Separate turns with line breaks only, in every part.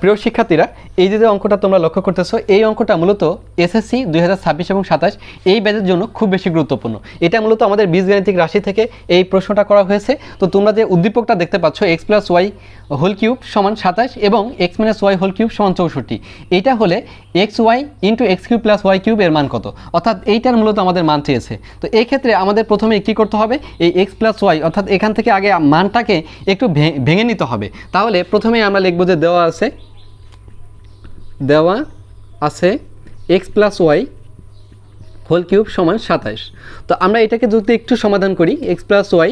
প্রিয় শিক্ষার্থীরা, এই যে অঙ্কটা তোমরা লক্ষ্য করতেছো, এই অঙ্কটা মূলত এসএসসি দুই হাজার ছাব্বিশ এবং সাতাশ, এই ব্যাচের জন্য খুব বেশি গুরুত্বপূর্ণ। এটা মূলত আমাদের বীজগাণিতিক রাশি থেকে এই প্রশ্নটা করা হয়েছে। তো তোমরা যে উদ্দীপকটা দেখতে পাচ্ছ x plus y whole cube সমান সাতাশ এবং x minus y whole cube সমান চৌষট্টি এইটা হলে x y into x cube plus y cube এর মান কত? অর্থাৎ এইটার মূলত আমাদের মান চেয়েছে তো এই ক্ষেত্রে আমাদের প্রথমে কী করতে হবে? এই এক্স প্লাস ওয়াই অর্থাৎ এখান থেকে আগে মানটাকে একটু ভেঙে নিতে হবে। তাহলে প্রথমেই আমরা লিখব যে দেওয়া আছে দেওয়া আছে x plus y whole cube সমান সাতাশ তো আমরা এটাকে যদি একটু সমাধান করি x plus y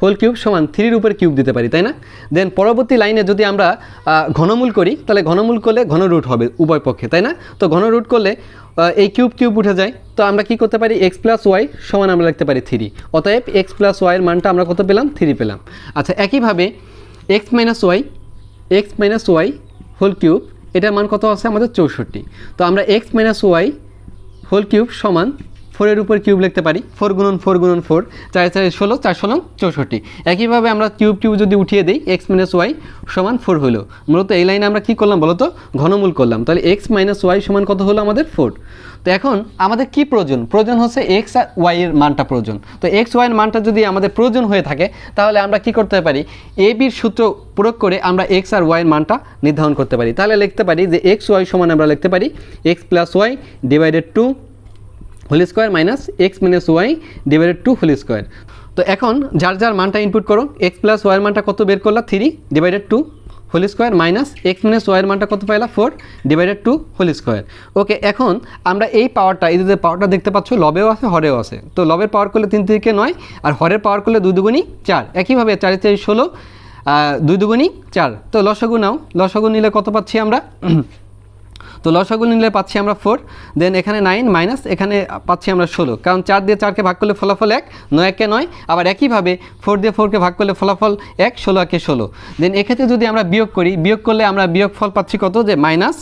whole cube সমান থ্রির উপরে কিউব দিতে পারি, তাই না? দেন পরবর্তী লাইনে যদি আমরা ঘনমূল করি, তাহলে ঘনমূল করলে ঘন রুট হবে উভয় পক্ষে, তাই না? তো ঘন রুট করলে এই কিউব কিউব উঠে যায়। তো আমরা কি করতে পারি? এক্স প্লাস ওয়াই সমান আমরা লিখতে পারি থ্রি অতএব এক্স প্লাস ওয়াইয়ের মানটা আমরা কত পেলাম? থ্রি পেলাম। আচ্ছা একইভাবে x minus y x minus y whole cube এটার মান কত আছে? আমাদের চৌষট্টি। তো আমরা x minus y whole cube সমান ফোরের উপর কিউব লিখতে পারি। ফোর গুণন ফোর গুণন ফোর চার চার ষোলো চার ষোলো, চৌষট্টি। একইভাবে আমরা কিউব কিউব যদি উঠিয়ে দিই এক্স মাইনাস ওয়াই সমান ফোর হলো। মূলত এই লাইনে আমরা কী করলাম বলো তো ঘনমূল করলাম। তাহলে এক্স মাইনাস ওয়াই সমান কত হলো আমাদের? ফোর তো এখন আমাদের কি প্রয়োজন? প্রয়োজন হচ্ছে এক্স আর ওয়াই মানটা প্রয়োজন। তো এক্স ওয়াই এর মানটা যদি আমাদের প্রয়োজন হয়ে থাকে, তাহলে আমরা কি করতে পারি? এ বির সূত্র প্রয়োগ করে আমরা এক্স আর ওয়াই এর মানটা নির্ধারণ করতে পারি। তাহলে লিখতে পারি যে এক্স ওয়াই সমান আমরা লিখতে পারি x plus y divided two whole square minus x minus y divided two whole square তো এখন যার যার মানটা ইনপুট করো এক্স প্লাস ওয়াইয়ের মানটা কত বের করলা? Three divided two whole square minus x minus ওয়াইয়ের মানটা কত পাইলা? Four divided two whole square okay, এখন আমরা এই পাওয়ারটা এই যে পাওয়ারটা দেখতে পাচ্ছ, লবেও আছে, হরেও আছে। তো লবের পাওয়ার করলে তিন থেকে নয়, আর হরের পাওয়ার করলে দুই দুগুণই চার। একইভাবে চারি চারি ষোলো দুই দুগুণই চার। তো লসগু নাও, লসগু নিলে কত পাচ্ছি আমরা? তো লসাগু নিলে পাচ্ছি আমরা ফোর দেন এখানে নাইন মাইনাস এখানে পাচ্ছি আমরা ষোলো। কারণ চার দিয়ে চারকে ভাগ করলে ফলাফল এক, নয় একে নয়, আবার একইভাবে ফোর দিয়ে ফোরকে ভাগ করলে ফলাফল এক, ষোলো একে ষোলো। দেন এক্ষেত্রে যদি আমরা বিয়োগ করি, বিয়োগ করলে আমরা বিয়োগ ফল পাচ্ছি কত? যে মাইনাস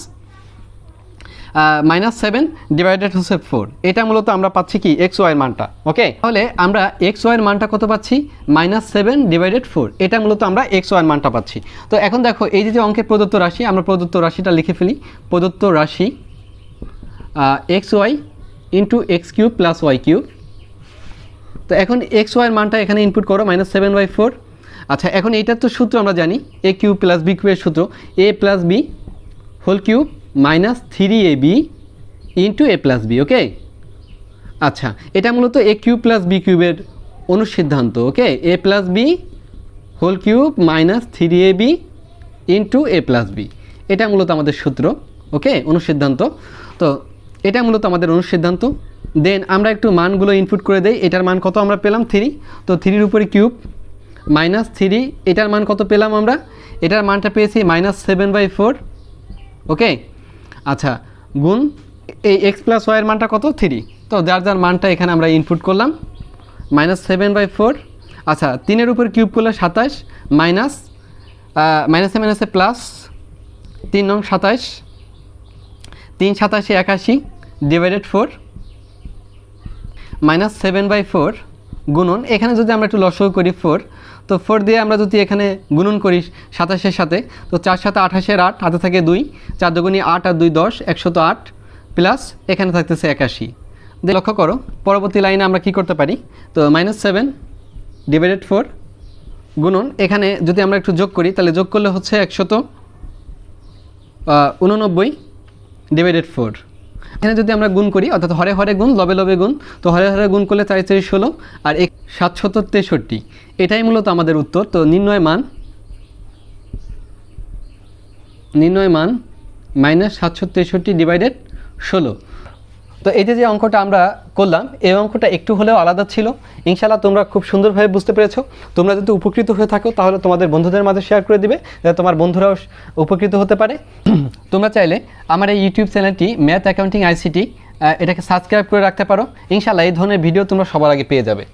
মাইনাস সেভেন ডিভাইডেড হচ্ছে ফোর এটা মূলত আমরা পাচ্ছি কি? এক্স ওয়াইয়ের মানটা। ওকে তাহলে আমরা এক্স ওয়াইয়ের মানটা কত পাচ্ছি? মাইনাস সেভেন ডিভাইডেড ফোর এটা মূলত আমরা এক্স ওয়াইয়ের মানটা পাচ্ছি। তো এখন দেখো, এই যে অঙ্কের প্রদত্ত রাশি, আমরা প্রদত্ত রাশিটা লিখে ফেলি। প্রদত্ত রাশি x y into x cube plus y cube তো এখন এক্স ওয়াইয়ের মানটা এখানে ইনপুট করো মাইনাস সেভেন বাই ফোর আচ্ছা এখন এইটার তো সূত্র আমরা জানি এ কিউব প্লাস বি কিউবের সূত্র। A plus b whole cube minus three a b into a plus b okay আচ্ছা এটা মূলত এ কিউব প্লাস বি কিউবের অনুসিদ্ধান্ত okay a plus b whole cube minus three a b into a plus b এটা মূলত আমাদের সূত্র ওকে অনুসিদ্ধান্ত। তো, এটা মূলত আমাদের অনুসিদ্ধান্ত। দেন আমরা একটু মানগুলো ইনপুট করে দেই। এটার মান কত আমরা পেলাম? থ্রি তো থ্রির উপরে কিউব মাইনাস থ্রি এটার মান কত পেলাম আমরা? এটার মানটা পেয়েছি minus seven by four okay আচ্ছা গুণ, এই এক্স প্লাস ওয়াইয়ের মানটা কত? থ্রি তো যার যার মানটা এখানে আমরা ইনপুট করলাম মাইনাস সেভেন বাই ফোর আচ্ছা তিনের উপর কিউব করলে সাতাশ মাইনাস মাইনাসে মাইনাসে প্লাস তিন নং সাতাশ, তিন সাতাশে একাশি divided four minus seven by four গুণন, এখানে যদি আমরা একটু লসও করি ফোর তো ফোর দিয়ে আমরা যদি এখানে গুণন করি সাতাশের সাথে, তো চার সাথে আঠাশের আট, হাতে থাকে দুই, চার দুগুণি আট আর দুই দশ, একশত আট প্লাস এখানে থাকতেছে একাশি। লক্ষ্য করো, পরবর্তী লাইনে আমরা কি করতে পারি? তো মাইনাস সেভেন ডিভাইডেড ফোর গুণন, এখানে যদি আমরা একটু যোগ করি, তাহলে যোগ করলে হচ্ছে একশত উননব্বই ডিভাইডেড ফোর এখানে যদি আমরা গুণ করি, অর্থাৎ হরে হরে গুণ, লবে লবে গুণ, তো হরে হরে গুণ করলে চারি চারি ষোলো, আর এক সাতশত তেষট্টি। এটাই মূলত আমাদের উত্তর। তো নির্ণয় মান নির্ণয় মান মাইনাস সাতশো তেষট্টি ডিভাইডেড ষোলো। তো এই যে অঙ্কটা আমরা করলাম, এই অঙ্কটা একটু হলেও আলাদা ছিল। ইনশাল্লাহ তোমরা খুব সুন্দরভাবে বুঝতে পেরেছ। তোমরা যদি উপকৃত হয়ে থাকো, তাহলে তোমাদের বন্ধুদের মাঝে শেয়ার করে দিবে, যাতে তোমার বন্ধুরাও উপকৃত হতে পারে। তোমরা চাইলে আমার এই ইউটিউব চ্যানেলটি ম্যাথ অ্যাকাউন্টিং আইসিটি এটাকে সাবস্ক্রাইব করে রাখতে পারো। ইনশাল্লাহ এই ধরনের ভিডিও তোমরা সবার আগে পেয়ে যাবে।